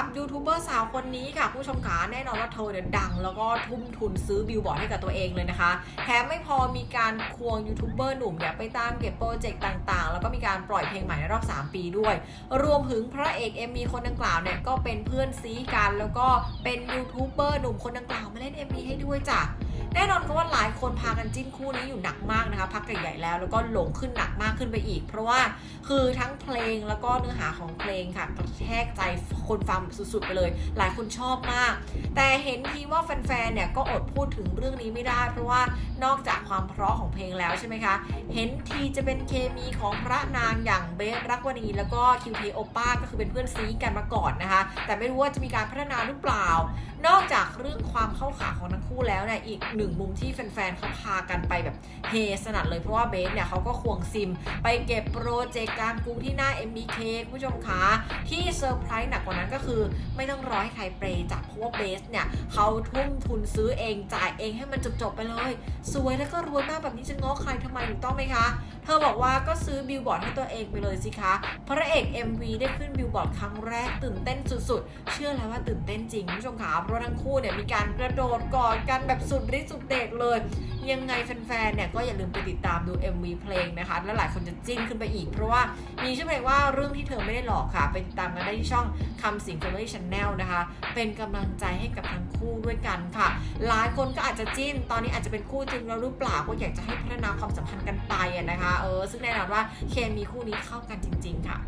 ับยูทูบเบอร์สาวคนนี้ค่ะ ผู้ชมขาแน่นอนว่าเธอเนี่ยดัง แล้วก็ทุ่มทุนซื้อบิลบอร์ดให้กับตัวเองเลยนะคะแถมไม่พอมีการควงยูทูบเบอร์หนุ่มเนี่ยไปตามเก็บโปรเจกต์ต่างๆ แล้วก็มีการปล่อยเพลงใหม่ในรอบ 3 ปีด้วย รวมถึงพระเอกเอ็มมีคนดังกล่าวเนี่ยก็เป็นเพื่อนซีกัน แล้วก็เป็นยูทูบเบอร์หนุ่มคนดังกล่าวมาเล่น MV ให้ด้วยจ้ะ แน่นอนก็ว่าหลายคนพากันจิ้นคู่นี้อยู่หนักมากนะคะ พักใหญ่ๆแล้วแล้วก็หลงขึ้นหนักมากขึ้นไปอีก เพราะว่าคือทั้งเพลงแล้วก็เนื้อหาของเพลงค่ะกระแทกใจคนฟังสุดๆไปเลย หลายคนชอบมาก แต่เห็นทีว่าแฟนๆเนี่ยก็อดพูดถึงเรื่องนี้ไม่ได้ เพราะว่านอกจากความเพราะของเพลงแล้วใช่ไหมคะเห็นทีจะเป็นเคมีของพระนางอย่างเบสรักวณีแล้วก็คิวเทโอป้าก็คือเป็นเพื่อนซีกันมาก่อนนะคะ แต่ไม่รู้ว่าจะมีการพัฒนาหรือเปล่า นอกจากเรื่องความเข้าขาของทั้งคู่แล้วเนี่ยอีกหนึ่งมุมที่แฟนๆเขาพากันไปแบบเฮสนัดเลยเพราะว่าเบสเนี่ยเขาก็ควงซิม ไปเก็บโปรเจกต์กลารกรุงที่หน้า MBK คุณผู้ชมคะที่เซอร์ไพรส์หนักกว่านั้นก็คือ ไม่ต้องรอให้ใครเปรจับเพราะว่าเบสเนี่ยเขาทุ่มทุนซื้อเองจ่ายเองให้มันจบๆไปเลย สวยแล้วก็รวยมากแบบนี้จะง้อใครทำไมถูกต้องไหมคะ เธอบอกว่าก็ซื้อบิลบอร์ดให้ตัวเองไปเลยสิคะพระเอก MV ได้ขึ้นบิลบอร์ดครั้งแรกตื่นเต้นสุดๆ เชื่อแล้วว่าตื่นเต้นจริงคุณผู้ชมคะเพราะทั้งคู่เนี่ยมีการกระโดดกอดกันแบบสุดฤทธิ์สุดเดชเลย ยังไงแฟนๆเนี่ยก็อย่าลืมไปติดตามดู MV เพลงนะคะ และหลายคนจะจิ้นขึ้นไปอีก เพราะว่ามีชื่อเพลงว่าเรื่องที่เธอไม่ได้หลอกค่ะ ไปติดตามกันได้ที่ช่องคำสิง Family Channel นะคะ เป็นกำลังใจให้กับทั้งคู่ด้วยกันค่ะ หลายคนก็อาจจะจิ้น ตอนนี้อาจจะเป็นคู่จริงแล้วหรือเปล่าก็อยากจะให้พัฒนาความสัมพันธ์กันไปนะคะ เออ ซึ่งแน่นอนว่าเคมีคู่นี้เข้ากันจริง ๆ ค่ะ